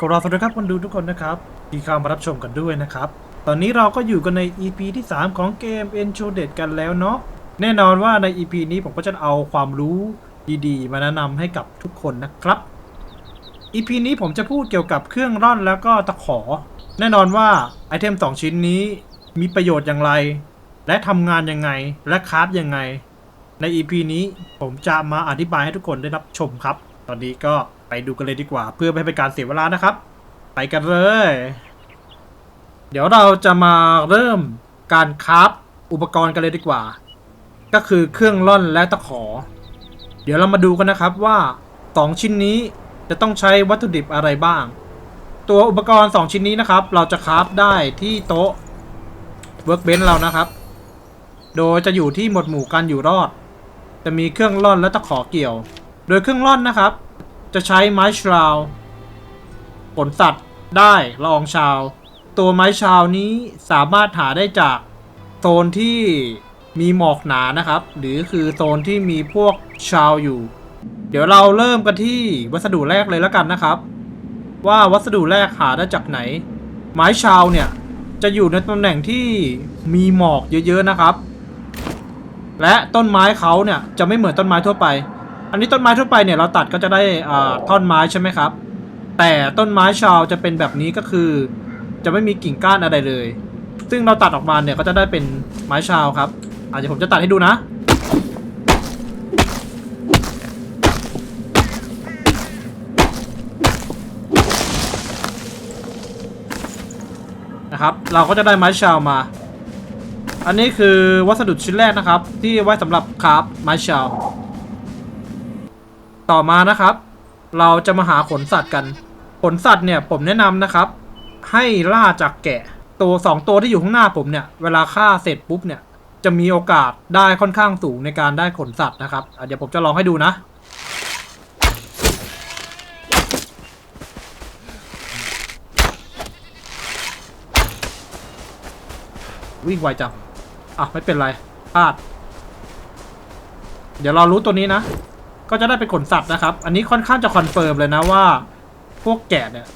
ก็รอสวัสดีครับคนดูทุกคนนะครับที่เข้ามารับชมกันด้วยนะครับ ตอนนี้เราก็อยู่กันใน EP ที่ 3 ของเกม e n c h o d e d กันแล้วเนาะแน่นอนว่าใน EP นี้ผมก็จะเอาความรู้ดีๆ มาแนะนำให้กับทุกคนนะครับ EP นี้ผมจะพูดเกี่ยวกับเครื่องร่อนแล้วก็ตะขอ แน่นอนว่าไอเทม 2 ชิ้นนี้มีประโยชน์อย่างไร และทำงานยังไงและคราฟยังไง ใน EP นี้ผมจะมาอธิบายให้ทุกคนได้รับชมครับ ตอนนี้ก็ ไปดูกันเลยดีกว่า เพื่อไม่ให้เป็นการเสียเวลานะครับ ไปกันเลย เดี๋ยวเราจะมาเริ่มการคราฟอุปกรณ์กันเลยดีกว่า ก็คือเครื่องร่อนและตะขอ เดี๋ยวเรามาดูกันนะครับว่าสองชิ้นนี้จะต้องใช้วัตถุดิบอะไรบ้าง ตัวอุปกรณ์ 2 ชิ้นนี้นะครับ เราจะคราฟได้ที่โต๊ะเวิร์กเบนเรานะครับ โดยจะอยู่ที่หมวดหมู่การอยู่รอด จะมีเครื่องร่อนและตะขอเกี่ยว โดยเครื่องร่อนนะครับ จะใช้ไม้ชราวผลสัตว์ได้ละอองชาว ตัวไม้ชาวนี้สามารถหาได้จากโซนที่มีหมอกหนานะครับ หรือคือโซนที่มีพวกชาวอยู่ เดี๋ยวเราเริ่มกันที่วัสดุแรกเลยแล้วกันนะครับ ว่าวัสดุแรกหาได้จากไหน ไม้ชาวเนี่ยจะอยู่ในตำแหน่งที่มีหมอกเยอะๆนะครับ และต้นไม้เขาเนี่ยจะไม่เหมือนต้นไม้ทั่วไป อันนี้ต้นไม้ทั่วไปเนี่ยเราตัดก็จะได้อ่าท่อนไม้ใช่ไหมครับ แต่ต้นไม้ชาวจะเป็นแบบนี้ก็คือ จะไม่มีกิ่งก้านอะไรเลย ซึ่งเราตัดออกมาเนี่ยก็จะได้เป็นไม้ชาวครับอาจจะผมจะตัดให้ดูนะ นะครับ เราก็จะได้ไม้ชาวมา อันนี้คือวัสดุชิ้นแรกนะครับ ที่ไว้สำหรับคราฟไม้ชาว ต่อมานะครับ เราจะมาหาขนสัตว์กัน ขนสัตว์เนี่ยผมแนะนำนะครับ ให้ล่าจากแกะ ตัวสองตัวที่อยู่ข้างหน้าผมเนี่ย เวลาฆ่าเสร็จปุ๊บเนี่ย จะมีโอกาสได้ค่อนข้างสูงในการได้ขนสัตว์นะครับเดี๋ยวผมจะลองให้ดูนะวิ่งไวจัง อะ ไม่เป็นไรพลาด เดี๋ยวเรารู้ตัวนี้นะ ก็จะได้เป็นขนสัตว์นะครับ อันนี้ค่อนข้างจะคอนเฟิร์มเลยนะว่า พวกแกะเนี่ย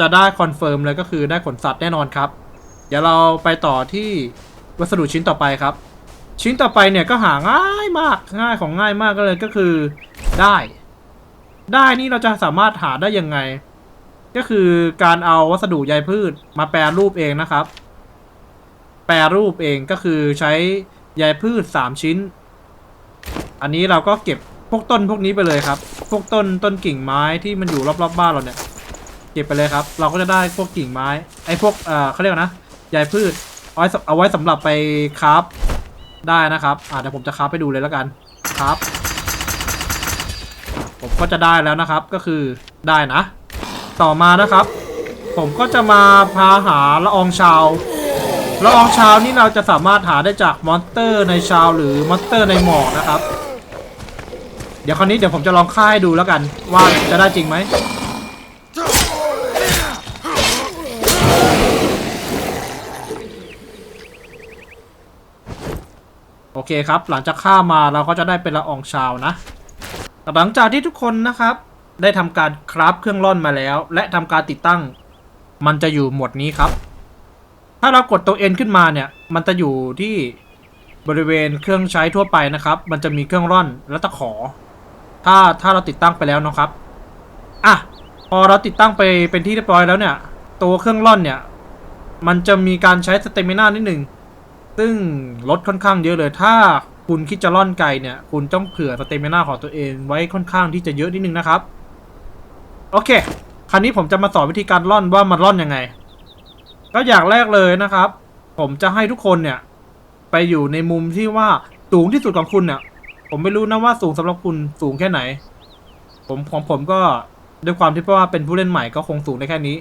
จะได้คอนเฟิร์มเลยก็คือได้ขนสัตว์แน่นอนครับ เดี๋ยวเราไปต่อที่วัสดุชิ้นต่อไปครับ ชิ้นต่อไปเนี่ยก็หาง่ายมากง่ายของง่ายมากก็เลยก็คือได้ ได้นี่เราจะสามารถหาได้ยังไง ก็คือการเอาวัสดุใยพืชมาแปรรูปเองนะครับ แปรรูปเองก็คือใช้ใยพืช 3 ชิ้น อันนี้เราก็เก็บ วกต้นพวกนี้ไปเลยครับ พวกต้นต้นกิ่งไม้ที่มันอยู่รอบๆบบ้านเราเนี่ย เก็บไปเลยครับ เราก็จะได้พวกกิ่งไม้ไอ้พวกเอ่อเขาเรียกว่านะใยพืชเอาไว้เอาไว้สำหรับไปคราฟได้นะครับอ่าเดี๋ยวผมจะคราฟไปดูเลยแล้วกันครับผมก็จะได้แล้วนะครับก็คือได้นะ ต่อมานะครับ ผมก็จะมาพาหาละอองชาวละอองชาวนี่เราจะสามารถหาได้จากมอนสเตอร์ในชาวหรือมอนสเตอร์ในหมอกนะครับ เดี๋ยวคราวนี้เดี๋ยวผมจะลองค่าให้ดูแล้วกัน ว่าจะได้จริงไหมโอเคครับ หลังจากฆ่ามาเราก็จะได้เป็นละอองชาวนะหลังจากที่ทุกคนนะครับ ได้ทำการคราฟเครื่องร่อนมาแล้ว และทำการติดตั้ง มันจะอยู่หมวดนี้ครับ ถ้าเรากดตัว N ขึ้นมาเนี่ย มันจะอยู่ที่บริเวณเครื่องใช้ทั่วไปนะครับ มันจะมีเครื่องร่อนและตะขอ ถ้าถ้าเราติดตั้งไปแล้วนะครับ อะ พอเราติดตั้งไปเป็นที่เรียบร้อยแล้วเนี่ย ตัวเครื่องร่อนเนี่ย มันจะมีการใช้สเตมินานิดหนึ่ง ซึ่งลดค่อนข้างเยอะเลย ถ้าคุณคิดจะร่อนไกลเนี่ย คุณต้องเผื่อสเตมินาของตัวเองไว้ค่อนข้างที่จะเยอะนิดนึงนะครับ โอเค คราวนี้ผมจะมาสอนวิธีการร่อนว่ามันร่อนยังไง ก็อย่างแรกเลยนะครับ ผมจะให้ทุกคนเนี่ย ไปอยู่ในมุมที่ว่าสูงที่สุดของคุณเนี่ย ผมไม่รู้นะว่าสูงสำหรับคุณสูงแค่ไหน ผมของผมก็ด้วยความที่ว่าเป็นผู้เล่นใหม่ก็คงสูงได้แค่นี้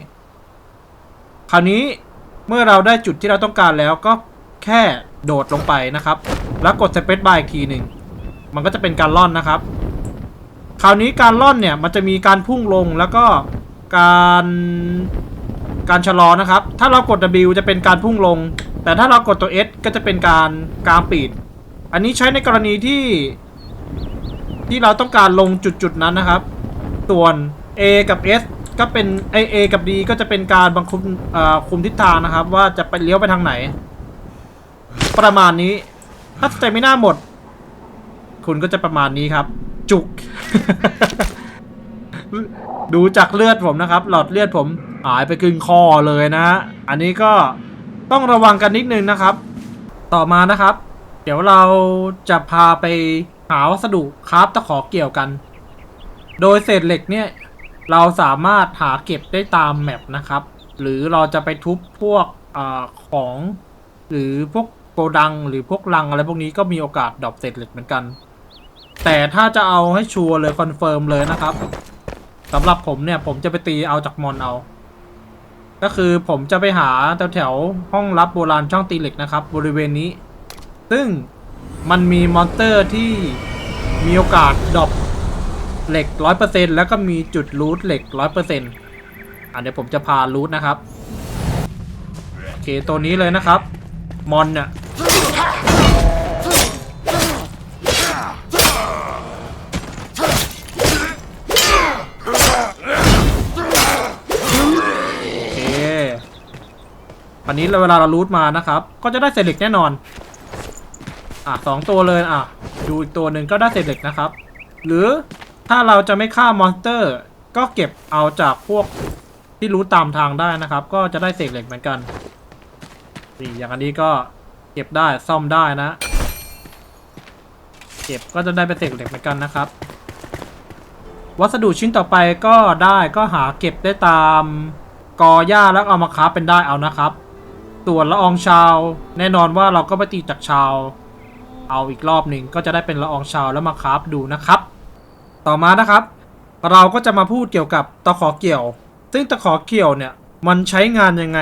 คราวนี้เมื่อเราได้จุดที่เราต้องการแล้วก็แค่โดดลงไปนะครับ แล้วกดสเปซบาร์อีกทีหนึ่งมันก็จะเป็นการล่อนนะครับ คราวนี้การล่อนเนี่ยมันจะมีการพุ่งลงแล้วก็การการชะลอนะครับ ถ้าเรากด W จะเป็นการพุ่งลง แต่ถ้าเรากดตัว S ก็จะเป็นการกางปีด อันนี้ใช้ในกรณีที่ ที่เราต้องการลงจุดจุดๆนั้นนะครับ ส่วน A กับ S ก็เป็น A A กับ D ก็จะเป็นการบังคุมคุมทิศทางนะครับ ว่าจะไปเลี้ยวไปทางไหน ประมาณนี้ ถ้าสเตมิน่าหมด คุณก็จะประมาณนี้ครับ จุก ดูจากเลือดผมนะครับ หลอดเลือดผมหายไปครึ่งคอเลยนะ อันนี้ก็ต้องระวังกันนิดนึงนะครับ ต่อมานะครับ เดี๋ยวเราจะพาไปหาวัสดุคราฟตะขอเกี่ยวกัน โดยเศษเหล็กเนี่ย เราสามารถหาเก็บได้ตามแมปนะครับ หรือเราจะไปทุบพวกอของ หรือพวกโกดังหรือพวกลังอะไรพวกนี้ก็มีโอกาสดรอปเศษเหล็กเหมือนกัน แต่ถ้าจะเอาให้ชัวร์เลยคอนเฟิร์มเลยนะครับสำหรับผมเนี่ยผมจะไปตีเอาจากมอนเอา ก็คือผมจะไปหาแถวแถวๆห้องลับโบราณช่องตีเหล็กนะครับ บริเวณนี้ ซึ่งมันมีมอนสเตอร์ที่มีโอกาสดรอปเหล็กร้อยเปอร์เซ็นแล้วก็มีจุดรูทเหล็กร้อยเปอร์เซ็นต์อะเดี๋ยวผมจะพารูทนะครับ โอเค ตัวนี้เลยนะครับ มอนเนี่ยโอเคอันนี้เวลาเรารูทมานะครับ ก็จะได้เศษเหล็กแน่นอน อะสองตัวเลยอะดูอีกตัวหนึ่งก็ได้เศษเหล็กนะครับ หรือถ้าเราจะไม่ฆ่ามอนสเตอร์ ก็เก็บเอาจากพวกที่รู้ตามทางได้นะครับ ก็จะได้เศษเหล็กเหมือนกันนี่อย่างอันนี้ก็เก็บได้ซ่อมได้นะ เก็บก็จะได้เป็นเศษเหล็กเหมือนกันนะครับ วัสดุชิ้นต่อไปก็ได้ก็หาเก็บได้ตามกอหญ้าแล้วเอามาค้าเป็นได้เอานะครับ ส่วนละอองชาว แน่นอนว่าเราก็ไปตีจากชาว เอาอีกรอบหนึ่งก็จะได้เป็นละอองชาวแล้วมาคราฟดูนะครับ ต่อมานะครับ เราก็จะมาพูดเกี่ยวกับตะขอเกี่ยว ซึ่งตะขอเกี่ยวเนี่ยมันใช้งานยังไง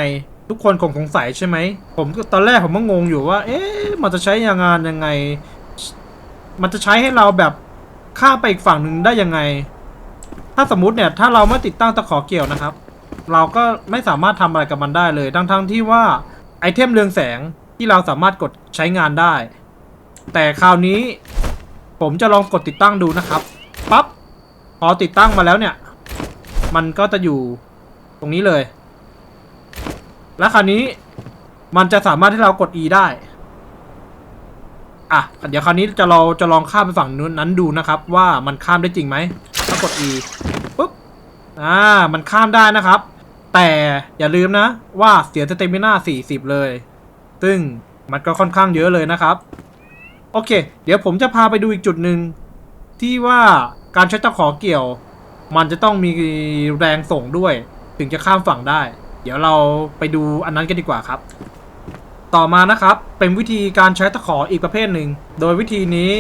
ทุกคนคงสงสัยใช่ไหมผมตอนแรกผมก็งงอยู่ว่า เอ๊ะมันจะใช้งานยังไง มันจะใช้ให้เราแบบข้ามไปอีกฝั่งหนึ่งได้ยังไง ถ้าสมมุติเนี่ยถ้าเราไม่ติดตั้งตะขอเกี่ยวนะครับ เราก็ไม่สามารถทำอะไรกับมันได้เลย ทั้งๆที่ว่าไอเทมเรืองแสงที่เราสามารถกดใช้งานได้ แต่คราวนี้ผมจะลองกดติดตั้งดูนะครับปั๊บพอติดตั้งมาแล้วเนี่ย มันก็จะอยู่ตรงนี้เลย แล้วคราวนี้มันจะสามารถให้เรากด E ได้ อะ เดี๋ยวคราวนี้จะเราจะลองข้ามไปฝั่งนู้นนั้นดูนะครับ ว่ามันข้ามได้จริงไหมถ้ากด E ปุ๊บ อ่า มันข้ามได้นะครับ แต่อย่าลืมนะว่าเสียสเตมิน่า40 เลย ซึ่งมันก็ค่อนข้างเยอะเลยนะครับ โอเค เดี๋ยวผมจะพาไปดูอีกจุดหนึ่งที่ว่าการใช้ตะขอเกี่ยว มันจะต้องมีแรงส่งด้วย ถึงจะข้ามฝั่งได้ เดี๋ยวเราไปดูอันนั้นกันดีกว่าครับ ต่อมานะครับเป็นวิธีการใช้ตะขออีกประเภทหนึ่ง โดยวิธีนี้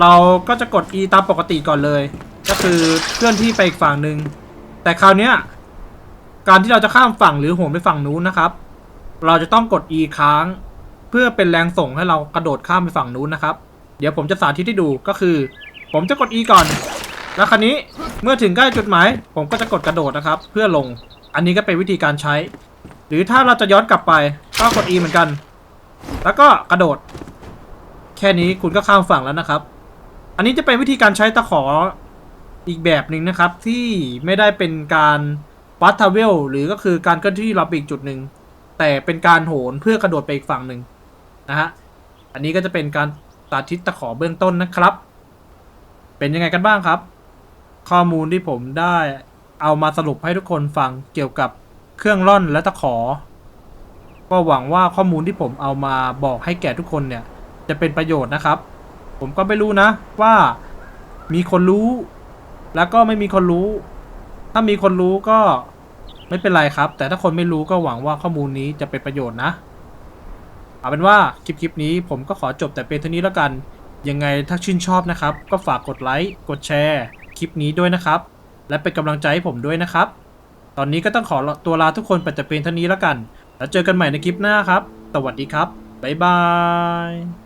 เราก็จะกด E ตามปกติก่อนเลย ก็คือเคลื่อนที่ไปอีกฝั่งหนึ่งแต่คราวนี้การที่เราจะข้ามฝั่งหรือโหนไปฝั่งนู้นนะครับ เราจะต้องกด E ค้าง เพื่อเป็นแรงส่งให้เรากระโดดข้ามไปฝั่งนู้นนะครับ เดี๋ยวผมจะสาธิตให้ดูก็คือ ผมจะกด E ก่อน แล้วคราวนี้เมื่อถึงใกล้จุดหมาย ผมก็จะกดกระโดดนะครับ เพื่อลง อันนี้ก็เป็นวิธีการใช้ หรือถ้าเราจะย้อนกลับไปก็กด E เหมือนกัน แล้วก็กระโดด แค่นี้คุณก็ข้ามฝั่งแล้วนะครับ อันนี้จะเป็นวิธีการใช้ตะขออีกแบบหนึ่งนะครับที่ไม่ได้เป็นการวัดทาวเวลหรือก็คือการเคลื่อนที่เราไปอีกจุดหนึ่งแต่เป็นการโหนเพื่อกระโดดไปอีกฝั่งหนึ่ง นะฮะ อันนี้ก็จะเป็นการสาธิตตะขอเบื้องต้นนะครับ เป็นยังไงกันบ้างครับ ข้อมูลที่ผมได้เอามาสรุปให้ทุกคนฟังเกี่ยวกับเครื่องร่อนและตะขอ ก็หวังว่าข้อมูลที่ผมเอามาบอกให้แก่ทุกคนเนี่ย จะเป็นประโยชน์นะครับ ผมก็ไม่รู้นะว่ามีคนรู้ แล้วก็ไม่มีคนรู้ ถ้ามีคนรู้ก็ไม่เป็นไรครับ แต่ถ้าคนไม่รู้ก็หวังว่าข้อมูลนี้จะเป็นประโยชน์นะ เอาเป็นว่าคลิปคลิปนี้ผมก็ขอจบแต่เพียงเท่านี้แล้วกัน ยังไงถ้าชื่นชอบนะครับ ก็ฝากกดไลค์กดแชร์คลิปนี้ด้วยนะครับ และเป็นกำลังใจให้ผมด้วยนะครับ ตอนนี้ก็ต้องขอตัวลาทุกคนไปแต่เพียงเท่านี้แล้วกัน แล้วเจอกันใหม่ในคลิปหน้าครับ สวัสดีครับบ๊ายบาย